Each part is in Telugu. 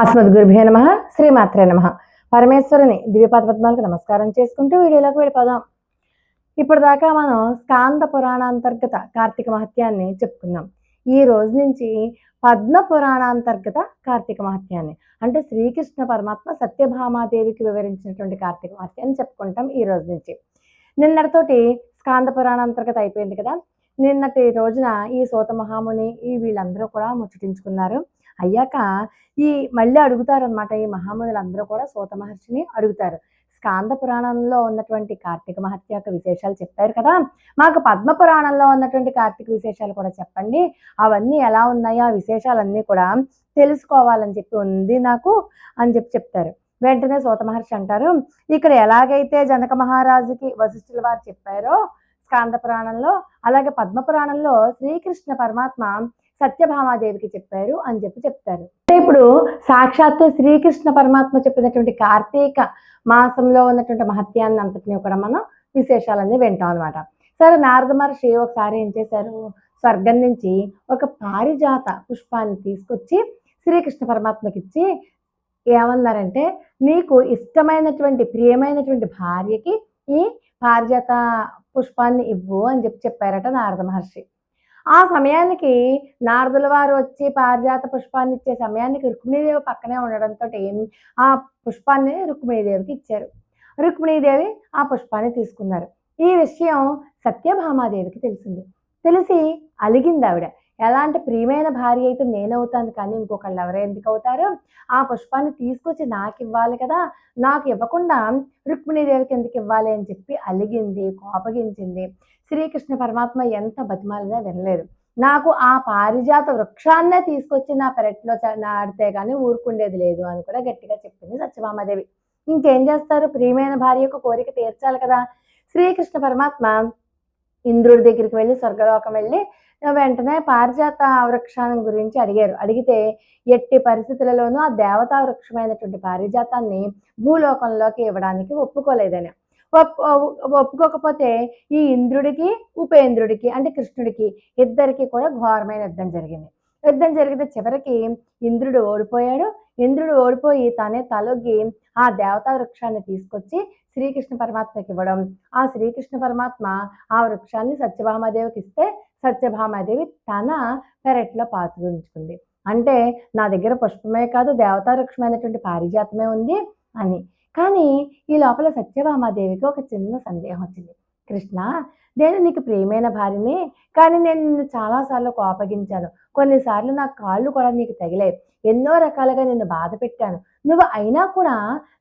అస్మద్ గురుభ్యో నమ శ్రీమాత్రే నమ. పరమేశ్వరుని దివ్యపాద పద్మాలకు నమస్కారం చేసుకుంటూ వీడియోలోకి వెళ్ళిపోదాం. ఇప్పటిదాకా మనం స్కాంద పురాణాంతర్గత కార్తీక మహత్యాన్ని చెప్పుకున్నాం. ఈ రోజు నుంచి పద్మ పురాణాంతర్గత కార్తీక మహత్యాన్ని అంటే శ్రీకృష్ణ పరమాత్మ సత్యభామాదేవికి వివరించినటువంటి కార్తీక మహత్యాన్ని చెప్పుకుంటాం ఈ రోజు నుంచి. నిన్నటితోటి స్కాంద పురాణాంతర్గత అయిపోయింది కదా. నిన్నటి రోజున ఈ సోత మహాముని ఈ వీళ్ళందరూ కూడా ముచ్చటించుకున్నారు. అయ్యాక ఈ మళ్ళీ అడుగుతారనమాట ఈ మహామునులు అందరూ కూడా సూత మహర్షిని అడుగుతారు. స్కాంద పురాణంలో ఉన్నటువంటి కార్తీక మహత్య యొక్క విశేషాలు చెప్పారు కదా. మాకు పద్మ పురాణంలో ఉన్నటువంటి కార్తీక విశేషాలు కూడా చెప్పండి. అవన్నీ ఎలా ఉన్నాయో ఆ విశేషాలన్నీ కూడా తెలుసుకోవాలని చెప్పి ఉంది నాకు అని చెప్పి చెప్తారు. వెంటనే సూత మహర్షి అంటారు ఇక్కడ ఎలాగైతే జనక మహారాజుకి వశిష్ఠుల వారు చెప్పారో స్కాంద పురాణంలో అలాగే పద్మ పురాణంలో శ్రీకృష్ణ పరమాత్మ సత్యభామాదేవికి చెప్పారు అని చెప్పి చెప్తారు. ఇప్పుడు సాక్షాత్తు శ్రీకృష్ణ పరమాత్మ చెప్పినటువంటి కార్తీక మాసంలో ఉన్నటువంటి మహత్యాన్ని అంతటినీ కూడా మనం విశేషాలన్నీ వింటాం అనమాట సరే నారద మహర్షి ఒకసారి ఏం చేశారు? స్వర్గం నుంచి ఒక పారిజాత పుష్పాన్ని తీసుకొచ్చి శ్రీకృష్ణ పరమాత్మకి ఇచ్చి ఏమన్నారంటే నీకు ఇష్టమైనటువంటి ప్రియమైనటువంటి భార్యకి ఈ పారిజాత పుష్పాన్ని ఇవ్వు అని చెప్పి చెప్పారట నారద మహర్షి. ఆ సమయానికి నారదుల వారు వచ్చి పారిజాత పుష్పాన్ని ఇచ్చే సమయానికి రుక్మిణీదేవి పక్కనే ఉండడంతో ఆ పుష్పాన్ని రుక్మిణీదేవికి ఇచ్చారు. రుక్మిణీదేవి ఆ పుష్పాన్ని తీసుకున్నారు. ఈ విషయం సత్యభామాదేవికి తెలిసింది. తెలిసి అలిగింది ఆవిడ. ఎలాంటి ప్రియమైన భార్య అయితే నేనవుతాను కానీ ఇంకొకళ్ళు ఎవరు ఎందుకు అవుతారు ఆ పుష్పాన్ని తీసుకొచ్చి నాకు ఇవ్వాలి కదా నాకు ఇవ్వకుండా రుక్మిణీదేవికి ఎందుకు ఇవ్వాలి అని చెప్పి అలిగింది కోపగించింది. శ్రీకృష్ణ పరమాత్మ ఎంత బతిమాలినా వినలేదు. నాకు ఆ పారిజాత వృక్షాన్నే తీసుకొచ్చి నా పెరట్లో నాడితే నాటితే కానీ ఊరుకుండేది లేదు అని కూడా గట్టిగా చెప్పింది సత్యభామాదేవి. ఇంకేం చేస్తారు? ప్రియమైన భార్య యొక్క కోరిక తీర్చాలి కదా. శ్రీకృష్ణ పరమాత్మ ఇంద్రుడి దగ్గరికి వెళ్ళి స్వర్గలోకం వెళ్ళి వెంటనే పారిజాత వృక్షాన్ని గురించి అడిగారు. అడిగితే ఎట్టి పరిస్థితులలోనూ ఆ దేవతా వృక్షమైనటువంటి పారిజాతాన్ని భూలోకంలోకి ఇవ్వడానికి ఒప్పుకోలేదని. ఒప్పుకోకపోతే ఈ ఇంద్రుడికి ఉపేంద్రుడికి అంటే కృష్ణుడికి ఇద్దరికి కూడా ఘోరమైన యుద్ధం జరిగింది. యుద్ధం జరిగితే చివరికి ఇంద్రుడు ఓడిపోయాడు. ఇంద్రుడు ఓడిపోయి తనే తలొగ్గి ఆ దేవతా వృక్షాన్ని తీసుకొచ్చి శ్రీకృష్ణ పరమాత్మకి ఇవ్వడం. ఆ శ్రీకృష్ణ పరమాత్మ ఆ వృక్షాన్ని సత్యభామాదేవికి ఇస్తే సత్యభామాదేవి తన పెరట్లో పాతుకుంచుకుంది అంటే నా దగ్గర పుష్పమే కాదు దేవతా వృక్షమైనటువంటి పారిజాతమే ఉంది అని. కానీ ఈ లోపల సత్యభామాదేవికి ఒక చిన్న సందేహం వచ్చింది. కృష్ణ నేను నీకు ప్రియమైన భార్యని కానీ నేను నిన్ను చాలాసార్లు కోపగించాను. కొన్నిసార్లు నా కాళ్ళు కూడా నీకు తగిలాయి. ఎన్నో రకాలుగా నిన్ను బాధ పెట్టాను. నువ్వు అయినా కూడా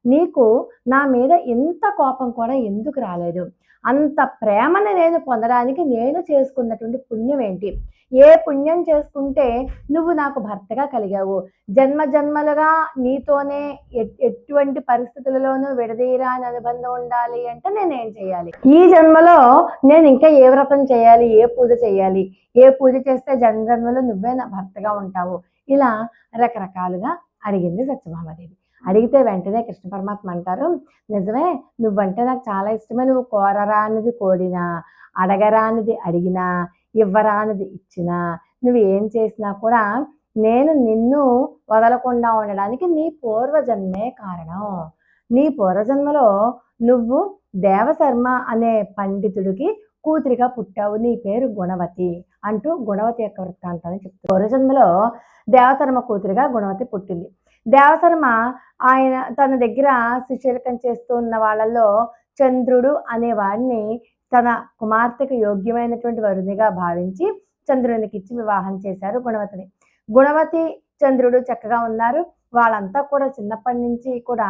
నీకు నా మీద ఇంత కోపం కూడా ఎందుకు రాలేదు? అంత ప్రేమను నేను పొందడానికి నేను చేసుకున్నటువంటి పుణ్యం ఏంటి? ఏ పుణ్యం చేసుకుంటే నువ్వు నాకు భర్తగా కలిగావు? జన్మ జన్మలుగా నీతోనే ఎటువంటి పరిస్థితులలోనూ విడదీయరాని అనుబంధం ఉండాలి అంటే నేనేం చేయాలి? ఈ జన్మలో నేను ఇంకా ఏ వ్రతం చేయాలి? ఏ పూజ చేయాలి? ఏ పూజ చేస్తే జన్మ జన్మలో నువ్వే నా భర్తగా ఉంటావు? ఇలా రకరకాలుగా అడిగింది సత్యభామాదేవి. అడిగితే వెంటనే కృష్ణ పరమాత్మ అంటారు నిజమే నువ్వంటే నాకు చాలా ఇష్టమే నువ్వు కోరరానిది కోడినా అడగరానిది అడిగినా ఇవ్వరానిది ఇచ్చినా నువ్వు ఏం చేసినా కూడా నేను నిన్ను వదలకుండా ఉండడానికి నీ పూర్వజన్మే కారణం. నీ పూర్వజన్మలో నువ్వు దేవశర్మ అనే పండితుడికి కూతురిగా పుట్టావు నీ పేరు గుణవతి అంటూ గుణవతి యొక్క వృత్తాంతాన్ని చెప్తారు పూర్వజన్మలో దేవశర్మ కూతురిగా గుణవతి పుట్టింది. దేవశర్మ ఆయన తన దగ్గర శిష్యరకం చేస్తూ ఉన్న వాళ్ళల్లో చంద్రుడు అనేవాడిని తన కుమార్తెకు యోగ్యమైనటువంటి వరునిగా భావించి చంద్రునికి ఇచ్చి వివాహం చేశారు గుణవతిని. గుణవతి చంద్రుడు చక్కగా ఉన్నారు. వాళ్ళంతా కూడా చిన్నప్పటి నుంచి కూడా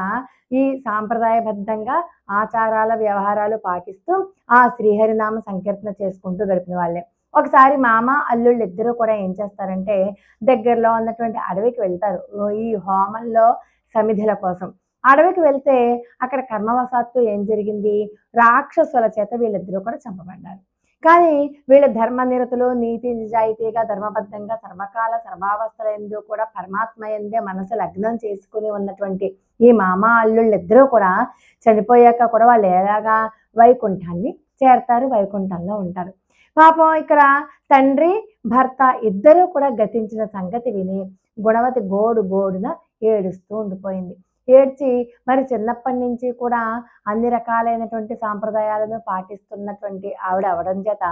ఈ సాంప్రదాయబద్ధంగా ఆచారాల వ్యవహారాలు పాటిస్తూ ఆ శ్రీహరినామ సంకీర్తన చేసుకుంటూ గడిపిన వాళ్ళే. ఒకసారి మామ అల్లుళ్ళు ఇద్దరు కూడా ఏం చేస్తారంటే దగ్గరలో ఉన్నటువంటి అడవికి వెళ్తారు. ఈ హోమంలో సమిధుల కోసం. అడవికి వెళ్తే అక్కడ కర్మవశాత్తు ఏం జరిగింది? రాక్షసుల చేత వీళ్ళిద్దరూ కూడా చంపబడ్డారు. కానీ వీళ్ళ ధర్మనిరతులు నీతి నిజాయితీగా ధర్మబద్ధంగా సర్వకాల సర్వావస్థల ఎందు కూడా పరమాత్మ ఎందే మనసు లగ్నం చేసుకుని ఉన్నటువంటి ఈ మామ అల్లుళ్ళు ఇద్దరూ కూడా చనిపోయాక కూడా వాళ్ళు ఎలాగా వైకుంఠాన్ని చేరతారు వైకుంఠంలో ఉంటారు. పాపం ఇక్కడ తండ్రి భర్త ఇద్దరూ కూడా గతించిన సంగతి విని గుణవతి గోడు గోడున ఏడుస్తూ ఉండిపోయింది. ఏడ్చి మరి చిన్నప్పటి నుంచి కూడా అన్ని రకాలైనటువంటి సాంప్రదాయాలను పాటిస్తున్నటువంటి ఆవిడ అవడం చేత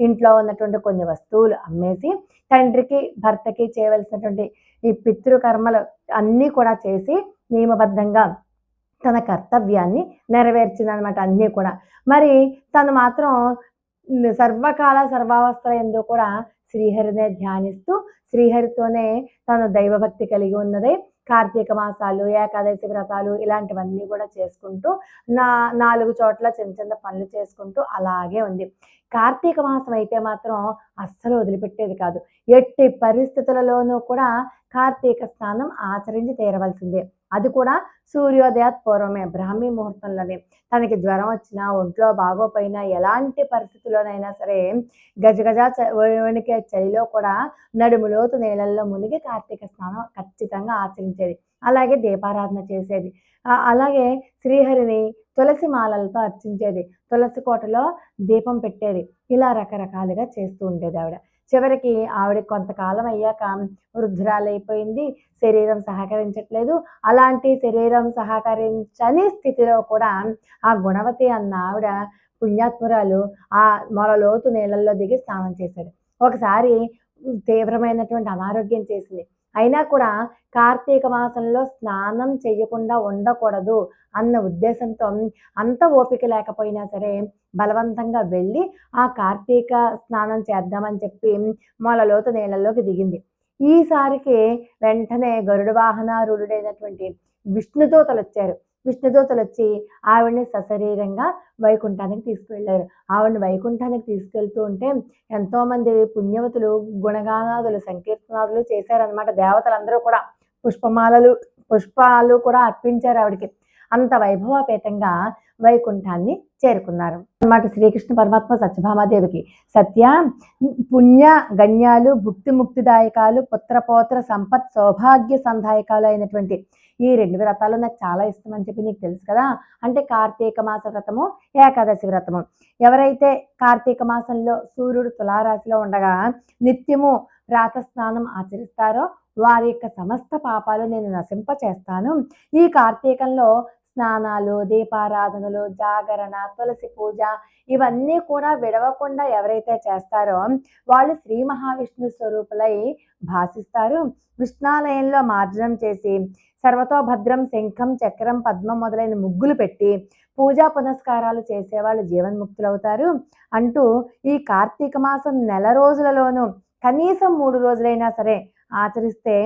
ఇంట్లో ఉన్నటువంటి కొన్ని వస్తువులు అమ్మేసి తండ్రికి భర్తకి చేయవలసినటువంటి ఈ పితృకర్మలు అన్నీ కూడా చేసి నియమబద్ధంగా తన కర్తవ్యాన్ని నెరవేర్చిందనమాట అన్నీ కూడా. మరి తను మాత్రం సర్వకాల సర్వావస్థల ఎందు కూడా శ్రీహరినే ధ్యానిస్తూ శ్రీహరితోనే తను దైవభక్తి కలిగి ఉన్నదే. కార్తీక మాసాలు ఏకాదశి వ్రతాలు ఇలాంటివన్నీ కూడా చేసుకుంటూ నా నాలుగు చోట్ల చిన్న చిన్న పనులు చేసుకుంటూ అలాగే ఉంది. కార్తీక మాసం అయితే మాత్రం అస్సలు వదిలిపెట్టేది కాదు. ఎట్టి పరిస్థితులలోనూ కూడా కార్తీక స్నానం ఆచరించి తీరవలసిందే. అది కూడా సూర్యోదయాత్ పూర్వమే బ్రాహ్మీ ముహూర్తంలోనే. తనకి జ్వరం వచ్చినా ఒంట్లో బాగోపోయినా ఎలాంటి పరిస్థితుల్లోనైనా సరే గజగజ వణికే చలిలో కూడా నడుములోతు నీళ్ళల్లో మునిగి కార్తీక స్నానం ఖచ్చితంగా ఆచరించేది. అలాగే దీపారాధన చేసేది. అలాగే శ్రీహరిని తులసి మాలలతో అర్చించేది. తులసి కోటలో దీపం పెట్టేది. ఇలా రకరకాలుగా చేస్తూ ఉండేది ఆవిడ చివరికి ఆవిడ కొంతకాలం అయ్యాక వృద్ధురాలైపోయింది. శరీరం సహకరించట్లేదు. అలాంటి శరీరం సహకరించని స్థితిలో కూడా ఆ గుణవతి అన్న ఆవిడ పుణ్యాత్మురాలు ఆ మొలలోతు నీళ్ళల్లో దిగి స్నానం చేశాడు ఒకసారి తీవ్రమైనటువంటి అనారోగ్యం చేసింది. అయినా కూడా కార్తీక మాసంలో స్నానం చేయకుండా ఉండకూడదు అన్న ఉద్దేశంతో అంత ఓపిక లేకపోయినా సరే బలవంతంగా వెళ్ళి ఆ కార్తీక స్నానం చేద్దామని చెప్పి మొలలోతు నీళ్ళలోకి దిగింది. ఈసారికి వెంటనే గరుడు వాహనారుడైనటువంటి విష్ణుదూతలు వచ్చారు విష్ణుదూతలు వచ్చి ఆవిడని సశరీరంగా వైకుంఠానికి తీసుకువెళ్ళారు. ఆవిడని వైకుంఠానికి తీసుకెళ్తూ ఉంటే ఎంతోమంది పుణ్యవతులు గుణగానాదులు సంకీర్తనాదులు చేశారనమాట దేవతలందరూ కూడా పుష్పమాలలు పుష్పాలు కూడా అర్పించారు ఆవిడకి. అంత వైభవపేతంగా వైకుంఠాన్ని చేరుకున్నారు. అన్నమాట శ్రీకృష్ణ పరమాత్మ సత్యభామాదేవికి. సత్య పుణ్య గణ్యాలు భుక్తి ముక్తిదాయకాలు పుత్రపోత్ర సంపత్ సౌభాగ్య సంధాయకాలు అయినటువంటి ఈ రెండు వ్రతాలు నాకు చాలా ఇష్టం అని చెప్పి నీకు తెలుసు కదా. అంటే కార్తీక మాస వ్రతము ఏకాదశి వ్రతము. ఎవరైతే కార్తీక మాసంలో సూర్యుడు తులారాశిలో ఉండగా నిత్యము స్నానం ఆచరిస్తారో వారి యొక్క సమస్త పాపాలు నేను నశింప చేస్తాను ఈ కార్తీకంలో స్నానాలు దీపారాధనలు జాగరణ తులసి పూజ ఇవన్నీ కూడా విడవకుండా ఎవరైతే చేస్తారో వాళ్ళు శ్రీ మహావిష్ణు స్వరూపులై భాషిస్తారు. విష్ణాలయంలో మార్జనం చేసి సర్వతోభద్రం శంఖం చక్రం పద్మం మొదలైన ముగ్గులు పెట్టి పూజా పునస్కారాలు చేసేవాళ్ళు జీవన్ముక్తులవుతారు. అంటూ ఈ కార్తీక మాసం నెల రోజులలోనూ కనీసం మూడు రోజులైనా సరే ఆచరిస్తే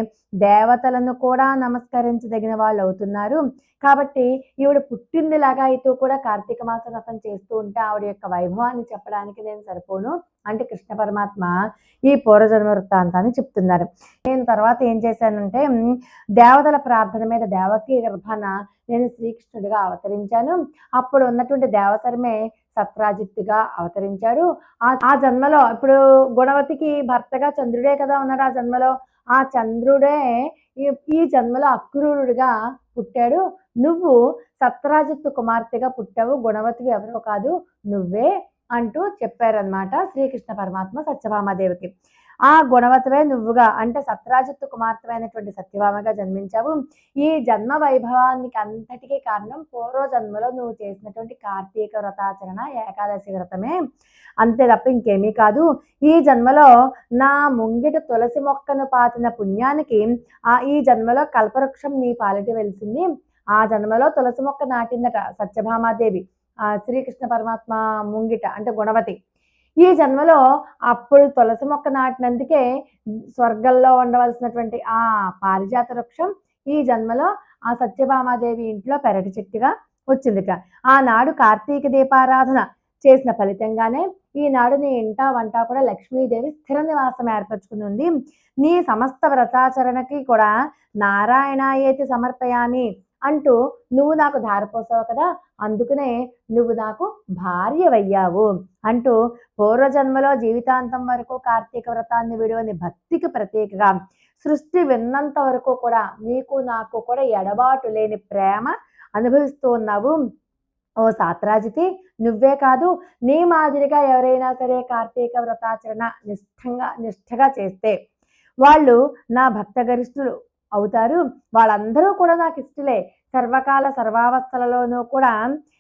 దేవతలను కూడా నమస్కరించదగిన వాళ్ళు అవుతున్నారు కాబట్టి ఈవిడ పుట్టిందిలాగా అయితే కూడా కార్తీక మాస వ్రతం చేస్తూ ఉంటే ఆవిడ యొక్క వైభవాన్ని చెప్పడానికి నేను సరిపోను. అంటే కృష్ణ పరమాత్మ ఈ పూర్వజన్మ వృత్తాంతాన్ని చెప్తున్నారు. నేను తర్వాత ఏం చేశానంటే దేవతల ప్రార్థన మీద దేవకీ గర్భాన నేను శ్రీకృష్ణుడిగా అవతరించాను. అప్పుడు ఉన్నటువంటి దేవతరమే సత్రాజిత్తుగా అవతరించాడు. ఆ జన్మలో ఇప్పుడు గుణవతికి భర్తగా చంద్రుడే కదా ఉన్నాడు ఆ జన్మలో. ఆ చంద్రుడే ఈ జన్మలో అక్రూరుడిగా పుట్టాడు. నువ్వు సత్రాజిత్తు కుమార్తెగా పుట్టావు. గుణవతివి ఎవరో కాదు. నువ్వే అంటూ చెప్పారనమాట శ్రీకృష్ణ పరమాత్మ సత్యభామాదేవికి. ఆ గుణవతవే నువ్వుగా అంటే సత్రాజిత్తు కుమార్తెమైనటువంటి సత్యభామగా జన్మించావు. ఈ జన్మ వైభవానికి అంతటికీ కారణం పూర్వ జన్మలో నువ్వు చేసినటువంటి కార్తీక వ్రతాచరణ ఏకాదశి వ్రతమే. అంతే తప్ప ఇంకేమీ కాదు. ఈ జన్మలో నా ముంగిట తులసి మొక్కను పాతిన పుణ్యానికి ఆ ఈ జన్మలో కల్పవృక్షం నీ పాలిటి వెలిసింది. ఆ జన్మలో తులసి మొక్క నాటిందట సత్యభామాదేవి. శ్రీకృష్ణ పరమాత్మ ముంగిట అంటే గుణవతి. ఈ జన్మలో అప్పుడు తులసి మొక్క నాటినందుకే స్వర్గంలో ఉండవలసినటువంటి ఆ పారిజాత వృక్షం ఈ జన్మలో ఆ సత్యభామాదేవి ఇంట్లో పెరటి చెట్టుగా వచ్చిందిట. ఆనాడు కార్తీక దీపారాధన చేసిన ఫలితంగానే ఈనాడు నీ ఇంట వంట కూడా లక్ష్మీదేవి స్థిర నివాసం ఏర్పరచుకుని ఉంది నీ సమస్త వ్రతాచరణకి కూడా నారాయణ ఏతి సమర్పయామి అంటూ నువ్వు నాకు ధారపోసావు కదా అందుకనే నువ్వు నాకు భార్యవయ్యావు అంటూ పూర్వజన్మలో జీవితాంతం వరకు కార్తీక వ్రతాన్ని విడువని భక్తికి ప్రతీకగా సృష్టి విన్నంత వరకు కూడా నీకు నాకు కూడా ఎడబాటు లేని ప్రేమ అనుభవిస్తూ ఉన్నావు. ఓ సాత్రాజితి నువ్వే కాదు నీ మాదిరిగా ఎవరైనా సరే కార్తీక వ్రతాచరణ నిష్ఠంగా నిష్ఠగా చేస్తే వాళ్ళు నా భక్త గరిష్ఠులు అవుతారు. వాళ్ళందరూ కూడా నాకు ఇష్టలే. సర్వకాల సర్వావస్థలలోనూ కూడా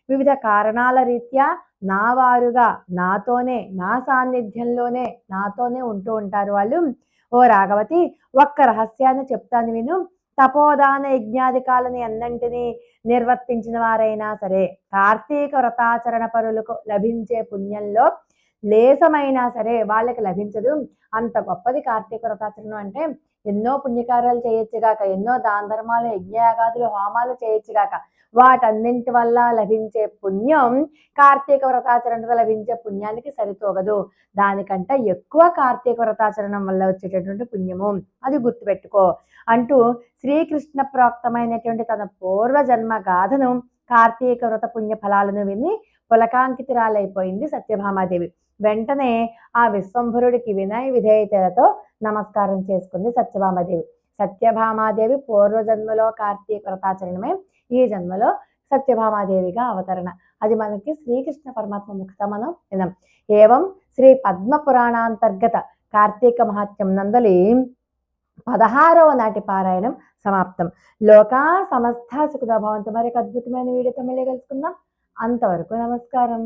వివిధ కారణాల రీత్యా నా వారుగా నాతోనే నా సాన్నిధ్యంలోనే నాతోనే ఉంటూ ఉంటారు వాళ్ళు. ఓ రాఘవతి ఒక్క రహస్యాన్ని చెప్తాను విను. తపోదాన యజ్ఞాధికాలని అన్నంటినీ నిర్వర్తించిన వారైనా సరే కార్తీక వ్రతాచరణ పరులకు లభించే పుణ్యంలో లేసమైనా సరే వాళ్ళకి లభించదు. అంత గొప్పది కార్తీక వ్రతాచరణం అంటే ఎన్నో పుణ్యకార్యాలు చేయొచ్చుగాక ఎన్నో దాన ధర్మాలు యజ్ఞయాగాదులు హోమాలు చేయొచ్చుగాక వాటన్నింటి వల్ల లభించే పుణ్యం కార్తీక వ్రతాచరణతో లభించే పుణ్యానికి సరితూగదు. దానికంటే ఎక్కువ కార్తీక వ్రతాచరణం వల్ల వచ్చేటటువంటి పుణ్యము అది గుర్తుపెట్టుకో. అంటూ శ్రీకృష్ణ ప్రోక్తమైనటువంటి తన పూర్వజన్మ గాథను కార్తీక వ్రత పుణ్య ఫలాలను విని పులకాంకితురాలైపోయింది సత్యభామాదేవి. వెంటనే ఆ విశ్వంభరుడికి వినయ విధేయతలతో నమస్కారం చేసుకుంది సత్యభామాదేవి. సత్యభామాదేవి పూర్వజన్మలో కార్తీక వ్రతాచరణమే ఈ జన్మలో సత్యభామాదేవిగా అవతరణ. అది మనకి శ్రీకృష్ణ పరమాత్మ ముఖత మనం విన్నాం ఏవం శ్రీ పద్మ పురాణాంతర్గత కార్తీక మహాత్మ్యం నందలి పదహారవ నాటి పారాయణం సమాప్తం. లోకా సమస్త సుఖదా భవంతు. మరి అద్భుతమైన వీడియోతో మళ్ళీ కలుసుకుందాం. అంతవరకు నమస్కారం.